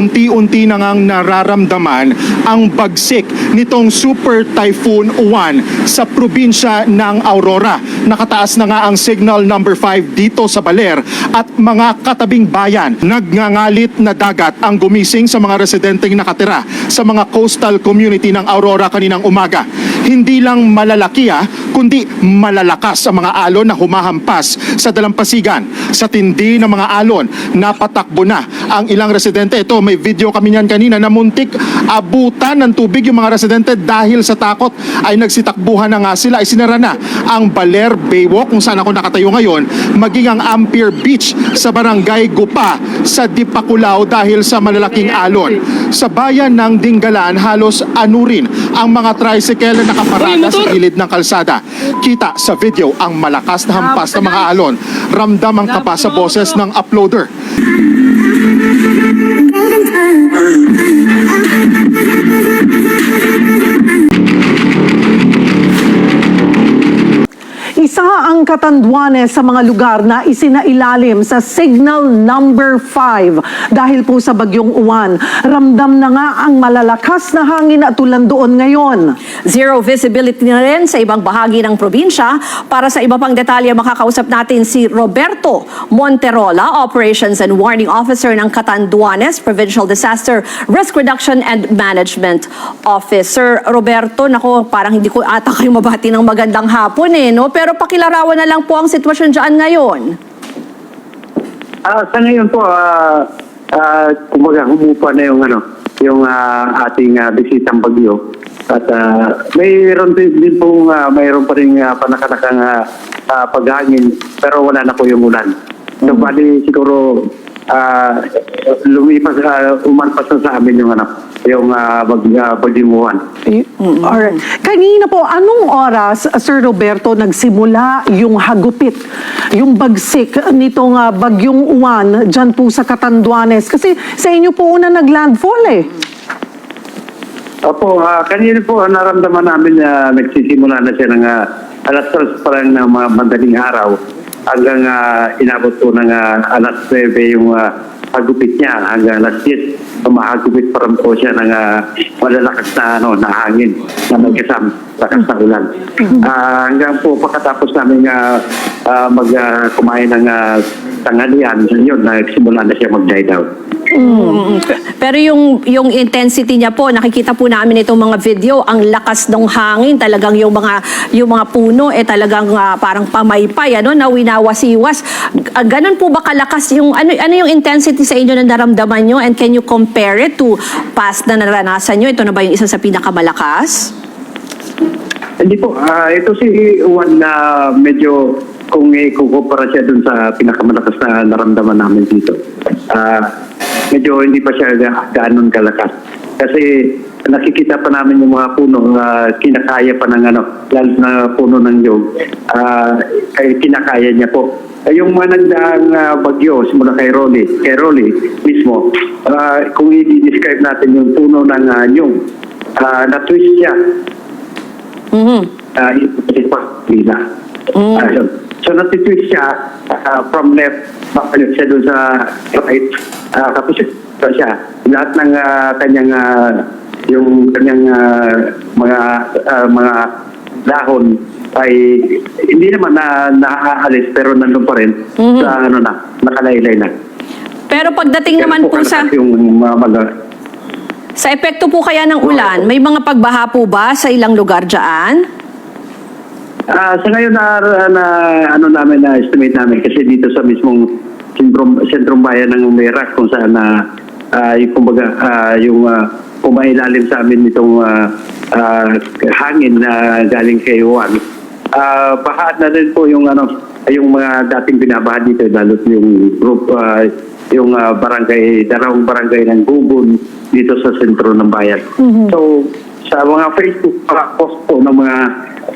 unti-unti na ngang nararamdaman ang bagsik nitong Super Typhoon Uwan sa probinsya ng Aurora. Nakataas na nga ang signal number 5 dito sa Baler at mga katabing bayan. Nagngangalit na dagat ang gumising sa mga residenteng nakatira sa mga coastal community ng Aurora kaninang umaga. Hindi lang malalaki ah, kundi malalakas ang mga alon na humahampas sa dalampasigan. Sa tindi ng mga alon, napatakbo na ang ilang residente. Ito, may video kami niyan kanina na muntik abutan ng tubig yung mga residente dahil sa takot ay nagsitakbuhan na nga sila. Ay sinara na ang Baler Baywalk kung saan ako nakatayo ngayon, maging ang Ampere Beach sa barangay Gupa sa Dipakulaw dahil sa malalaking alon. Sa bayan ng Dinggalan, halos anurin ang mga tricycle na nakaparada sa gilid ng kalsada. Kita sa video ang malakas na hampas ng mga alon. Ramdam ang kapa sa boses ng uploader. I'm sorry. Isa ang Catanduanes sa mga lugar na isinailalim sa signal number 5 dahil po sa bagyong uwan. Ramdam na nga ang malalakas na hangin at ulan doon ngayon. Zero visibility na rin sa ibang bahagi ng probinsya. Para sa iba pang detalye, makakausap natin si Roberto Monterola, Operations and Warning Officer ng Catanduanes Provincial Disaster Risk Reduction and Management Office. Sir Roberto, nako, parang hindi ko ata kayo mabati ng magandang hapon eh, no? Pero pakilarawan na lang po ang sitwasyon dyan ngayon. Ah, sa ngayon po, ah, ah, kumbaga humupa na yung ano, yung ah, ating ah, bisitang bagyo. At ah, mayroon din, din po mayroon pa rin uh, panakanakang ah, ah, paghangin pero wala na po yung ulan. So bali siguro ah, lumipas uh, umalpas na sa amin yung ano, yung uh, ah, bagdimuhan. Y- Alright. Kanina po, anong oras, Sir Roberto, nagsimula yung hagupit, yung bagsik nitong ah, bagyong uwan dyan po sa Catanduanes? Kasi sa inyo po una naglandfall eh. Opo, ah, kanina po naramdaman namin na nagsisimula na siya ng ah, alas 3 pa lang ng mga madaling araw hanggang ah, inabot po ng ah, alas 9 yung ah, hagupit niya hanggang alas 10 mahagupit pa rin po siya ng ah, malalakas na, ano, na hangin na magkasam lakas na ulan. Ah, hanggang po pagkatapos namin uh, mag ah, kumain ng ah, tanghalian, yun, nagsimula na siya mag-die down. Mm. Pero yung yung intensity niya po, nakikita po namin itong mga video, ang lakas ng hangin, talagang yung mga yung mga puno eh talagang ah, parang pamaypay ano, na winawasiwas. Ah, ganun po ba kalakas yung ano ano yung intensity sa inyo na naramdaman nyo and can you compare it to past na naranasan nyo? Ito na ba yung isa sa pinakamalakas? Hindi po, ah, ito si Juan na medyo kung ikukumpara siya dun sa pinakamalakas na naramdaman namin dito. Ah, medyo hindi pa siya ga- gano'n kalakas. Kasi nakikita pa namin yung mga puno na kinakaya pa ng ano, lalo na puno ng yog, ah, kay kinakaya niya po. Eh, Yung mga nagdaang ah, bagyo, simula kay Rolly, kay Rolly mismo, ah, kung i-describe natin yung puno ng uh, nyog, ah, na-twist siya Mhm. uh, ito pa nila. Mm. Ah, so, natitwist siya ah, from left, babalik siya doon sa right. Uh, tapos siya. Lahat ng ah, kanyang ah, yung kanyang ah, mga ah, mga dahon ay hindi naman na naaalis pero nandun pa rin Mhm. sa ano na nakalaylay na. Pero pagdating naman po sa kalakas yung mga mga sa epekto po kaya ng ulan, may mga pagbaha po ba sa ilang lugar diyan? Ah, sa ngayon na, na ano namin na estimate namin kasi dito sa mismong sentrum sentrong bayan ng Merak kung saan na ah, yung kumbaga ah, yung uh, pumailalim sa amin itong ah, ah, hangin na galing kay Juan. Ah, baha na rin po yung ano yung mga dating binabaha dito lalo yung group ah, yung ah, barangay darawang barangay ng Gugun dito sa sentro ng bayan. So sa mga Facebook mga post po ng mga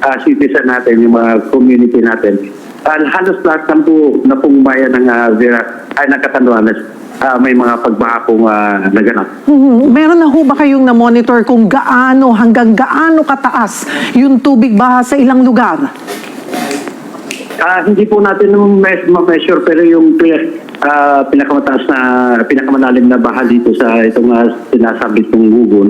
ah, citizen natin, yung mga community natin, ah, halos lahat ng po na pong bayan ng uh, Vera, ay ng Catanduanes, ah, may mga pagbaha pong uh, naganap. Mhm. Meron na ho ba kayong na-monitor kung gaano, hanggang gaano kataas yung tubig baha sa ilang lugar? Ah, hindi po natin ma-measure pero yung pi- ah, pinakamataas na, pinakamalalim na baha dito sa itong uh, sinasabit ng Gugun,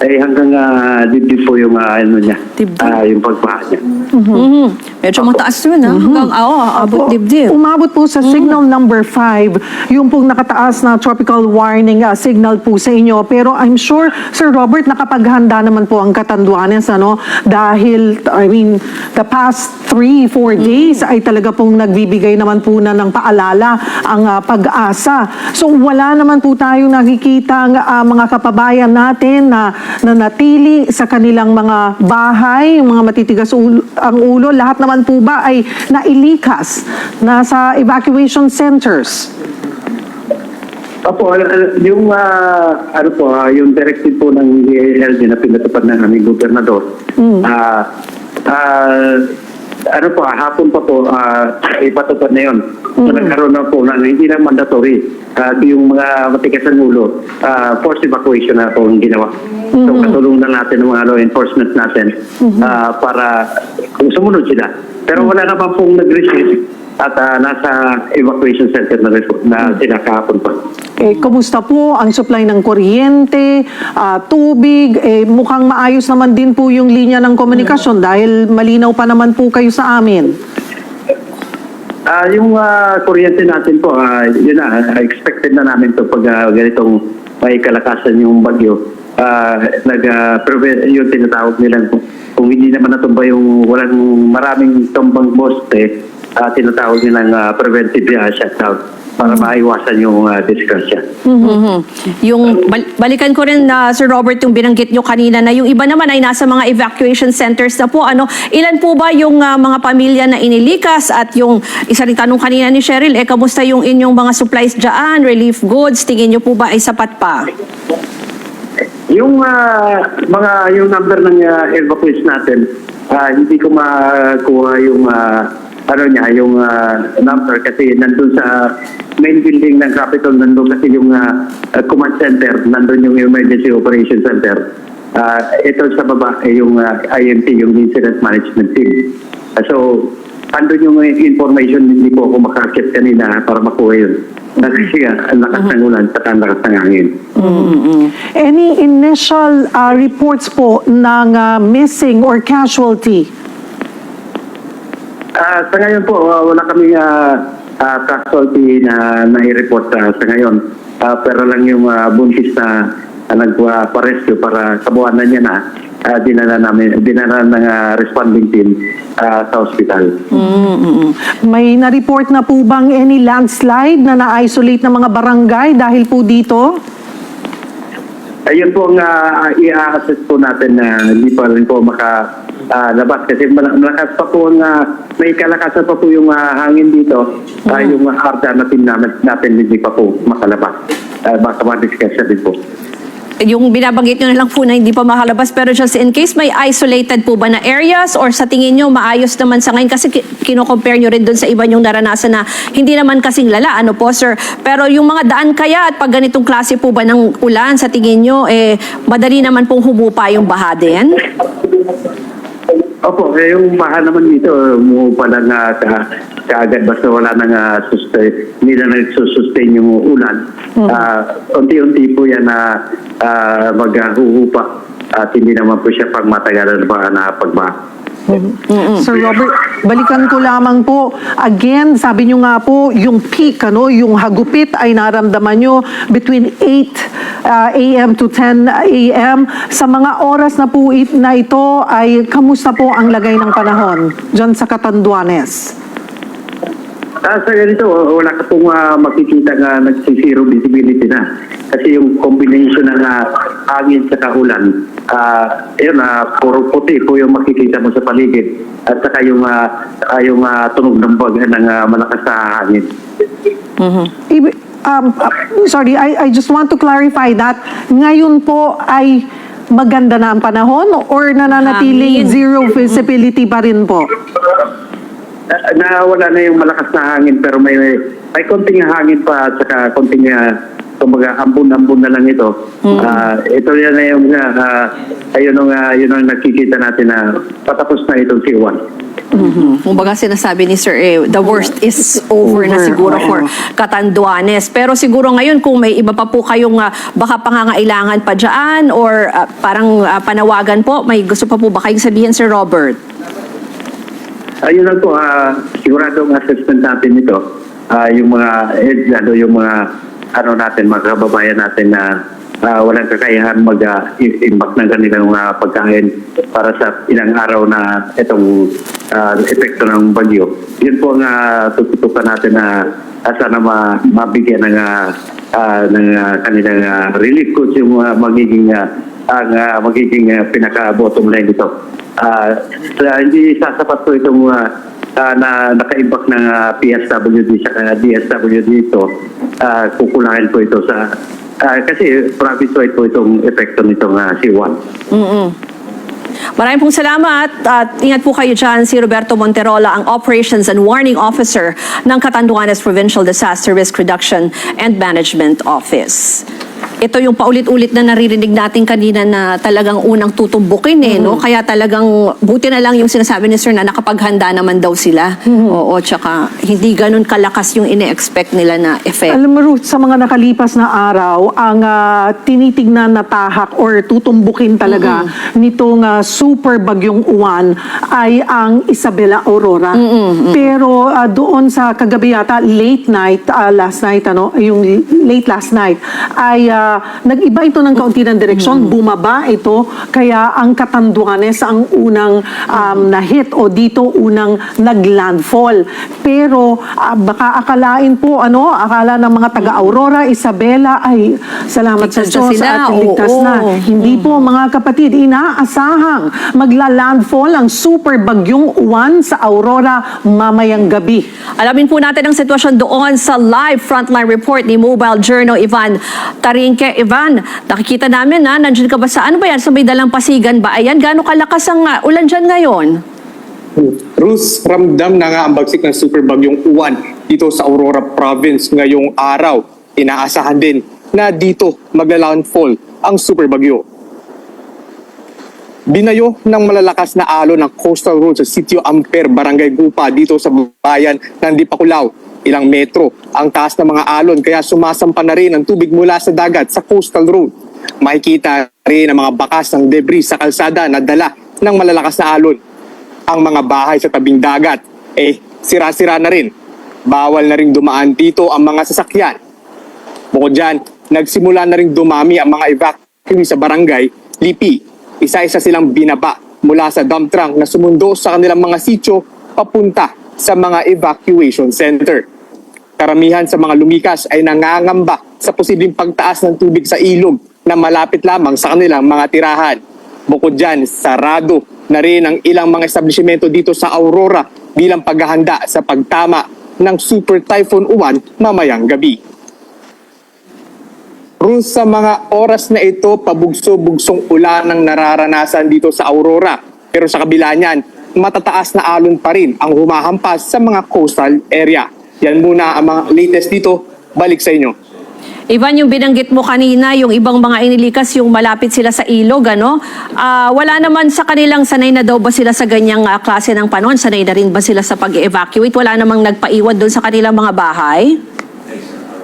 ay hanggang uh, dibdib po yung ah, ano niya, Dibdib. ah, yung pagbaha niya. Mhm. Medyo mataas yun, ha? Hanggang, oo, abot Opo, dibdib. Umabot po sa signal number 5, yung pong nakataas na tropical warning uh, signal po sa inyo. Pero I'm sure, Sir Robert, nakapaghanda naman po ang Katanduanes, ano? Dahil, I mean, the past 3, 4 days ay talaga pong nagbibigay naman po na ng paalala ang uh, pag-asa. So wala naman po tayong nakikita uh, mga kapabayan natin na nanatili sa kanilang mga bahay, yung mga matitigas ulo, ang ulo, lahat naman po ba ay nailikas nasa evacuation centers? Opo, al- yung ah, ano po, ah, yung directive po ng DLG na pinatupad ng aming gobernador. Ah, ah, ano po, hapon pa po ah, ipatupad na yun. So, nagkaroon na po na hindi na mandatory. Ah, yung mga matigas ng ulo, ah, forced evacuation na po ang ginawa. So katulong na natin ng mga law enforcement natin ah, para sumunod sila. Pero wala naman pong nag-receive at ah, nasa evacuation center na rin po na sila kahapon pa. Eh, kumusta po ang supply ng kuryente, ah, tubig? Eh, mukhang maayos naman din po yung linya ng komunikasyon dahil malinaw pa naman po kayo sa amin. Ah, yung ah, kuryente natin po, ah, yun na, ah, expected na namin to pag ah, ganitong may kalakasan yung bagyo. Ah, nag ah, prevent yung tinatawag nilang kung, kung hindi naman natumba yung walang maraming tumbang poste, ah, tinatawag nilang ah, preventive ah, shutdown para maiwasan yung uh, disgrasya. Mhm. Yung bal- balikan ko rin na Sir Robert yung binanggit nyo kanina na yung iba naman ay nasa mga evacuation centers na po ano ilan po ba yung ah, mga pamilya na inilikas at yung isa rin tanong kanina ni Cheryl eh kamusta yung inyong mga supplies diyan relief goods tingin nyo po ba ay sapat pa Yung ah, mga yung number ng uh, evacuees natin, ah, hindi ko makuha yung ah, ano niya, yung ah, number kasi nandun sa main building ng Capitol, nandun kasi yung ah, command center, nandun yung emergency operation center. Ah, ito sa baba ay yung ah, IMT, yung incident management team. Ah, so, andun yung information, hindi po ako makakit kanina para makuha yun. Kasi ah, ang lakas ng ulan, at ang lakas ng hangin. Any initial ah, reports po ng ah, missing or casualty? Ah, sa ngayon po, ah, wala kaming uh, casualty na nai-report ah, sa ngayon. Ah, pero lang yung ah, buntis na uh, nagpa-rescue para kabuhanan niya na ah, dinala namin dinala ng ah, responding team ah, sa hospital. May na-report na po bang any landslide na na-isolate ng mga barangay dahil po dito? Ayun po ang ah, i-assess po natin na hindi pa rin po maka ah, labas kasi mal- malakas pa po ang ah, may kalakasan pa po yung ah, hangin dito. Ah, yung uh, alternative natin, natin hindi pa po makalabas. Uh, baka ma-discussion din po. yung binabanggit nyo na lang po na hindi pa makalabas pero just in case may isolated po ba na areas or sa tingin nyo maayos naman sa ngayon kasi ki- kino-compare nyo rin dun sa iba yung naranasan na hindi naman kasing lala ano po sir pero yung mga daan kaya at pag ganitong klase po ba ng ulan sa tingin nyo eh madali naman pong humupa yung baha din Opo, eh, yung baha naman dito, umuupa lang uh, ka, kaagad basta wala nang uh, sustain, hindi na nagsusustain yung ulan. Ah, unti-unti po yan na uh, maghuhupa at hindi naman po siya pang matagalan pa na pagbaha. Sir Robert, balikan ko lamang po. Again, sabi nyo nga po, yung peak, ano, yung hagupit ay naramdaman nyo between 8 uh, a.m. to 10 a.m. Sa mga oras na po na ito, ay kamusta po ang lagay ng panahon dyan sa Catanduanes? Ah, sa ganito, wala ka pong ah, makikita nga nagsisiro visibility na. Kasi yung combination ng ah, hangin sa kaulan, ah, yun, ah, puro puti po yung makikita mo sa paligid. At saka yung, saka yung ah, tunog ng baga ng ah, malakas na hangin. Ibi- um, uh, sorry, I, I just want to clarify that ngayon po ay maganda na ang panahon or nananatiling Hangin. zero visibility pa rin po? Na, nawala na yung malakas na hangin pero may may konting hangin pa at saka konting uh, kumbaga ambon-ambon na lang ito. Ah, ito yan na yung uh, ayun ang uh, yun ang nakikita natin na patapos na itong C1. Kumbaga sinasabi ni Sir, eh, the worst is over, na Over, siguro oo. for Catanduanes. Pero siguro ngayon kung may iba pa po kayong ah, baka pangangailangan pa dyan or ah, parang ah, panawagan po, may gusto pa po ba kayong sabihin, Sir Robert? Ayun lang po, ah, siguradong assessment natin ito. Ah, yung mga, eh, lalo yung mga, ano natin, mga kababayan natin na ah, walang kakayahan mag-imbak ng kanilang ah, pagkain para sa ilang araw na itong ah, epekto ng bagyo. Yun po ang uh, tututukan natin na ah, sana ma mabigyan ng, ah, ah, ng ah, kanilang ah, relief coach yung ah, magiging ah, ang ah, magiging ah, pinaka-bottom line nito. Ah, sa- hindi sasapat po itong ah, ah, na naka-imbak ng ah, PSWD sa DSWD dito. Ah, kukulangin po ito sa ah, kasi province-wide po itong epekto nitong ah, C1. Maraming pong salamat at ingat po kayo dyan. Si Roberto Monterola, ang Operations and Warning Officer ng Catanduanes Provincial Disaster Risk Reduction and Management Office. Ito yung paulit-ulit na naririnig natin kanina na talagang unang tutumbukin eh, no? Kaya talagang buti na lang yung sinasabi ni Sir na nakapaghanda naman daw sila. Oo, tsaka hindi ganun kalakas yung ine-expect nila na effect. Alam mo, Ruth, sa mga nakalipas na araw, ang ah, tinitignan na tahak or tutumbukin talaga nitong ah, super bagyong uwan ay ang Isabela Aurora. Pero ah, doon sa kagabi yata, late night, ah, last night, ano, yung late last night, ay ah, nag-iba ito ng kaunti ng direksyon, bumaba ito, kaya ang Catanduanes ang unang um, na-hit o dito unang naglandfall. Pero ah, baka akalain po, ano, akala ng mga taga-Aurora, Isabela, ay salamat sa Ligtas na Diyos sila, at ligtas oo. na. Hindi po mga kapatid, inaasahang magla-landfall ang super bagyong uwan sa Aurora mamayang gabi. Alamin po natin ang sitwasyon doon sa live frontline report ni Mobile Journal Ivan Tarinque. Ivan, nakikita namin na nandiyan ka ba sa ano ba yan? Sa may dalang pasigan ba? Ayan, gaano kalakas ang uh, ulan dyan ngayon? Rus, ramdam na nga ang bagsik ng super uwan dito sa Aurora Province ngayong araw. Inaasahan din na dito magla-landfall ang super bagyo. Binayo ng malalakas na alon ng coastal road sa Sitio Amper, Barangay Gupa dito sa bayan ng Dipakulaw. Ilang metro ang taas ng mga alon kaya sumasampa na rin ang tubig mula sa dagat sa coastal road. Makikita rin ang mga bakas ng debris sa kalsada na dala ng malalakas na alon. Ang mga bahay sa tabing dagat, eh, sira-sira na rin. Bawal na rin dumaan dito ang mga sasakyan. Bukod dyan, nagsimula na rin dumami ang mga evacuee sa barangay Lipi. Isa-isa silang binaba mula sa dump truck na sumundo sa kanilang mga sityo papunta sa mga evacuation center. Karamihan sa mga lumikas ay nangangamba sa posibleng pagtaas ng tubig sa ilog na malapit lamang sa kanilang mga tirahan. Bukod dyan, sarado na rin ang ilang mga establishmento dito sa Aurora bilang paghahanda sa pagtama ng Super Typhoon Uwan mamayang gabi. Ruth, sa mga oras na ito, pabugso-bugsong ulan ang nararanasan dito sa Aurora. Pero sa kabila niyan, matataas na alon pa rin ang humahampas sa mga coastal area. Yan muna ang mga latest dito. Balik sa inyo. Ivan, yung binanggit mo kanina, yung ibang mga inilikas, yung malapit sila sa ilog, ano? Ah, wala naman sa kanilang sanay na daw ba sila sa ganyang ah, klase ng panon? Sanay na rin ba sila sa pag-evacuate? Wala namang nagpaiwan doon sa kanilang mga bahay?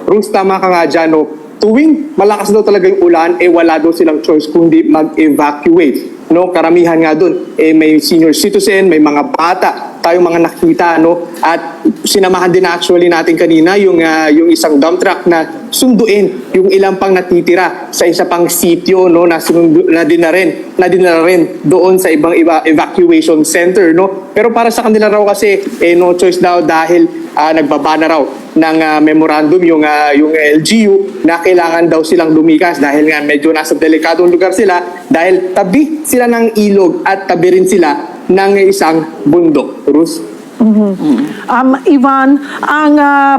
Ruth, tama ka nga dyan. No? Tuwing malakas daw talaga yung ulan, eh wala daw silang choice kundi mag-evacuate. No, karamihan nga doon, eh may senior citizen, may mga bata, tayong mga nakita, no? At sinamahan din actually natin kanina yung ah, yung isang dump truck na sunduin yung ilang pang natitira sa isa pang sitio, no, na sinundo, na din na rin, na din na rin doon sa ibang iba evacuation center, no? Pero para sa kanila raw kasi eh no choice daw dahil ah, nagbaba na raw ng ah, memorandum yung ah, yung LGU na kailangan daw silang lumikas dahil nga medyo nasa delikadong lugar sila dahil tabi sila ng ilog at tabi rin sila ng isang bundok. Rus? Um, Ivan, ang ah,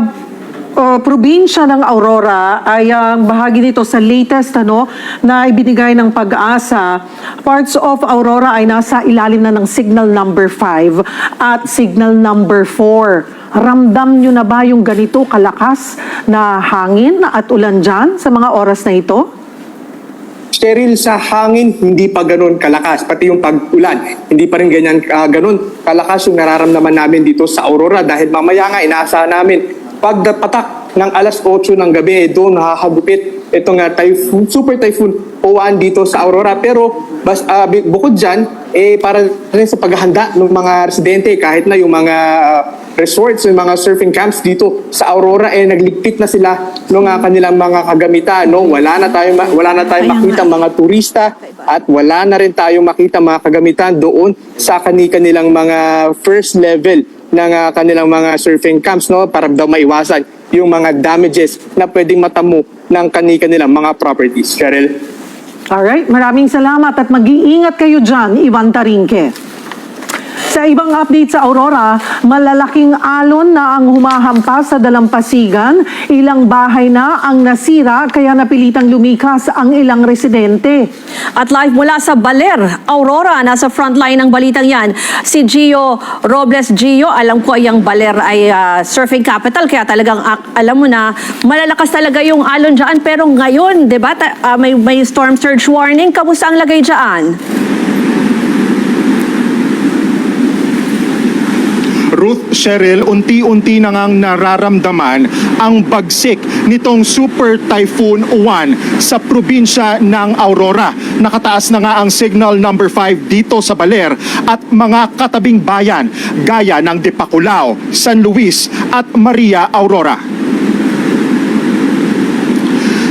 uh, probinsya ng Aurora ay ang bahagi nito sa latest ano, na ibinigay ng pag-asa. Parts of Aurora ay nasa ilalim na ng signal number 5 at signal number 4. Ramdam nyo na ba yung ganito kalakas na hangin at ulan dyan sa mga oras na ito? Cheryl, sa hangin, hindi pa ganun kalakas. Pati yung pag-ulan, hindi pa rin ganyan ah, ganun kalakas yung nararamdaman namin dito sa Aurora. Dahil mamaya nga, inaasahan namin, pagdapatak ng alas 8 ng gabi, doon nakakagupit itong uh, typhoon, super typhoon Owan dito sa Aurora. Pero bas, bi- bukod dyan, eh, para rin sa paghahanda ng mga residente, kahit na yung mga ah, resorts, yung mga surfing camps dito sa Aurora, eh, nagligpit na sila ng ah, kanilang mga kagamitan. No? Wala na tayo, wala na tayo makita mga turista at wala na rin tayong makita mga kagamitan doon sa kani-kanilang mga first level ng ah, kanilang mga surfing camps no para daw maiwasan yung mga damages na pwedeng matamo ng kani-kanilang mga properties. Cheryl? Alright, maraming salamat at mag-iingat kayo dyan, Ivan Tarinque. Sa ibang update sa Aurora, malalaking alon na ang humahampas sa dalampasigan. Ilang bahay na ang nasira kaya napilitang lumikas ang ilang residente. At live mula sa Baler, Aurora, nasa frontline ng balitang yan, si Gio Robles Gio. Alam ko yung Baler ay ah, surfing capital, kaya talagang alam mo na, malalakas talaga yung alon dyan. Pero ngayon, di ba, ah, may, may storm surge warning. Kamusta ang lagay dyan? Ruth Cheryl, unti-unti na ngang nararamdaman ang bagsik nitong Super Typhoon Uwan sa probinsya ng Aurora. Nakataas na nga ang signal number 5 dito sa Baler at mga katabing bayan gaya ng Dipaculao, San Luis at Maria Aurora.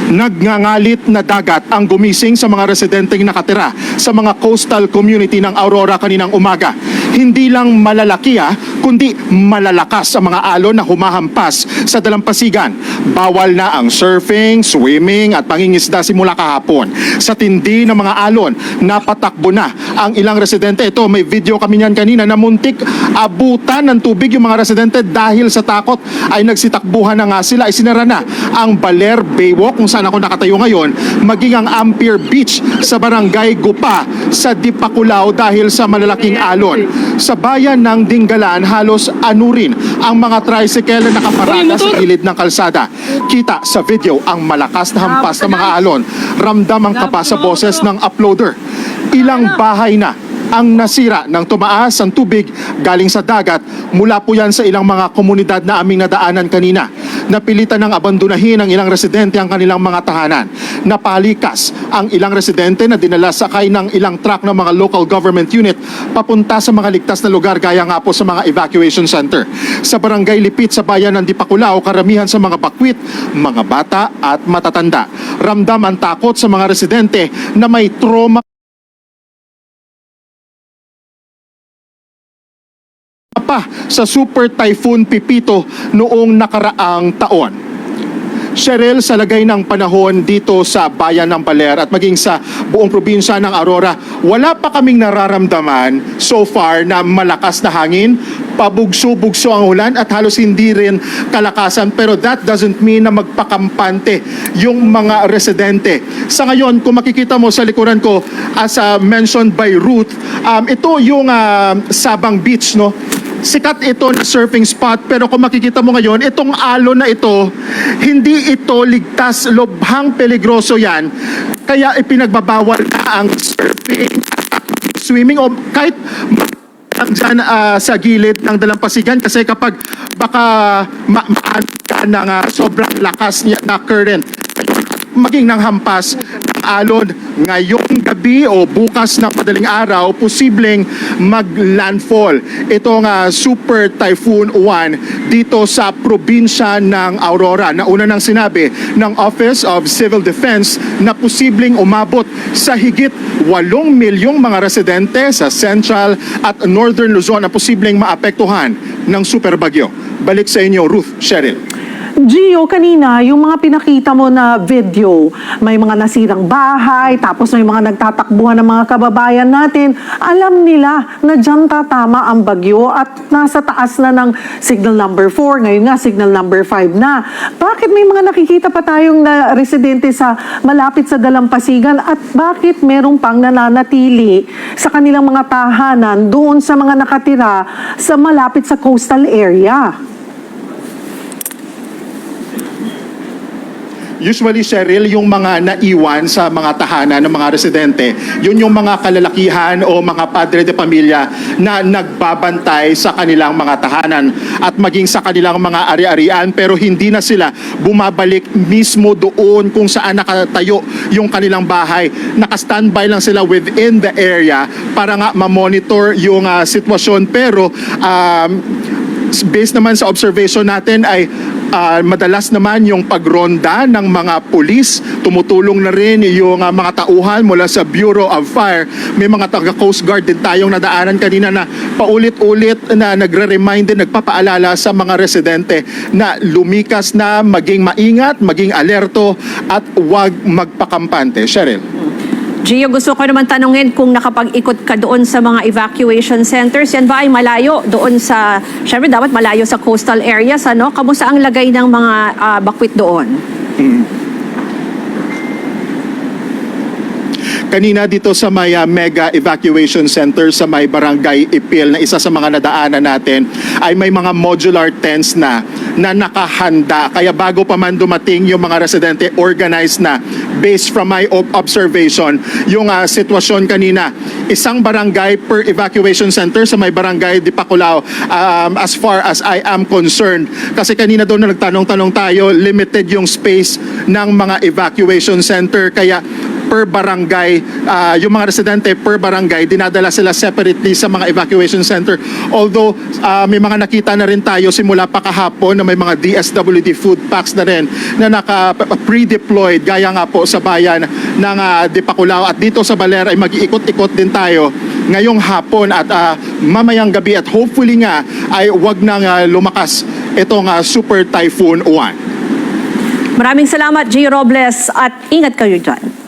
Nagngangalit na dagat ang gumising sa mga residenteng nakatira sa mga coastal community ng Aurora kaninang umaga. Hindi lang malalaki ah, kundi malalakas ang mga alon na humahampas sa dalampasigan. Bawal na ang surfing, swimming at pangingisda simula kahapon. Sa tindi ng mga alon, napatakbo na ang ilang residente. Ito, may video kami niyan kanina na muntik abutan ng tubig yung mga residente dahil sa takot ay nagsitakbuhan na nga sila. Ay sinara na ang Baler Baywalk kung saan ako nakatayo ngayon, maging ang Ampere Beach sa barangay Gupa sa Dipaculao dahil sa malalaking alon. Sa bayan ng Dinggalan, halos anurin ang mga tricycle na nakaparada sa gilid ng kalsada. Kita sa video ang malakas na hampas ng mga alon. Ramdam ang kapa sa boses ng uploader. Ilang bahay na ang nasira ng tumaas ang tubig galing sa dagat mula po yan sa ilang mga komunidad na aming nadaanan kanina. Napilitan ng abandonahin ng ilang residente ang kanilang mga tahanan. Napalikas ang ilang residente na dinala sakay ng ilang truck ng mga local government unit papunta sa mga ligtas na lugar gaya nga po sa mga evacuation center. Sa barangay Lipit sa bayan ng Dipaculao, karamihan sa mga bakwit, mga bata at matatanda. Ramdam ang takot sa mga residente na may trauma pa sa Super Typhoon Pipito noong nakaraang taon. Cheryl, sa lagay ng panahon dito sa bayan ng Baler at maging sa buong probinsya ng Aurora, wala pa kaming nararamdaman so far na malakas na hangin, pabugso-bugso ang ulan at halos hindi rin kalakasan. Pero that doesn't mean na magpakampante yung mga residente. Sa ngayon, kung makikita mo sa likuran ko, as uh, mentioned by Ruth, um, ito yung uh, Sabang Beach, no? Sikat ito na surfing spot pero kung makikita mo ngayon, itong alon na ito, hindi ito ligtas, lubhang peligroso yan. Kaya ipinagbabawal na ang surfing, swimming o kahit ang dyan ah, sa gilid ng dalampasigan kasi kapag baka ma ka ng ah, sobrang lakas niya na current maging ng hampas alon ngayong gabi o bukas na madaling araw, posibleng mag-landfall. Itong ah, Super Typhoon 1 dito sa probinsya ng Aurora. Nauna nang sinabi ng Office of Civil Defense na posibleng umabot sa higit 8 milyong mga residente sa Central at Northern Luzon na posibleng maapektuhan ng super bagyo. Balik sa inyo, Ruth Cheryl. Gio, kanina, yung mga pinakita mo na video, may mga nasirang bahay, tapos may mga nagtatakbuhan ng mga kababayan natin, alam nila na dyan tatama ang bagyo at nasa taas na ng signal number 4, ngayon nga signal number 5 na. Bakit may mga nakikita pa tayong na residente sa malapit sa dalampasigan at bakit merong pang nananatili sa kanilang mga tahanan doon sa mga nakatira sa malapit sa coastal area? Usually, Cheryl, yung mga naiwan sa mga tahanan ng mga residente, yun yung mga kalalakihan o mga padre de pamilya na nagbabantay sa kanilang mga tahanan at maging sa kanilang mga ari-arian pero hindi na sila bumabalik mismo doon kung saan nakatayo yung kanilang bahay. Naka-standby lang sila within the area para nga ma-monitor yung ah, sitwasyon pero um, based naman sa observation natin ay ah, madalas naman yung pagronda ng mga pulis, tumutulong na rin yung ah, mga tauhan mula sa Bureau of Fire. May mga taga Coast Guard din tayong nadaanan kanina na paulit-ulit na nagre-remind din, nagpapaalala sa mga residente na lumikas na maging maingat, maging alerto at huwag magpakampante. Cheryl. Gio, gusto ko naman tanungin kung nakapag-ikot ka doon sa mga evacuation centers. Yan ba ay malayo doon sa, syempre dapat malayo sa coastal areas, ano? Kamusta ang lagay ng mga ah, bakwit doon? Kanina dito sa may uh, mega evacuation center sa may barangay Ipil na isa sa mga nadaanan natin ay may mga modular tents na na nakahanda. Kaya bago pa man dumating yung mga residente organized na based from my ob- observation yung uh, sitwasyon kanina isang barangay per evacuation center sa may barangay Dipakulaw um, as far as I am concerned. Kasi kanina doon na nagtanong-tanong tayo limited yung space ng mga evacuation center. Kaya per barangay, ah, yung mga residente per barangay, dinadala sila separately sa mga evacuation center. Although ah, may mga nakita na rin tayo simula pa kahapon na may mga DSWD food packs na rin na naka pre-deployed gaya nga po sa bayan ng ah, Dipakulaw at dito sa Baler ay mag-iikot-ikot din tayo ngayong hapon at ah, mamayang gabi at hopefully nga ay wag nang ah, lumakas itong ah, Super Typhoon 1. Maraming salamat, Gio Robles, at ingat kayo dyan.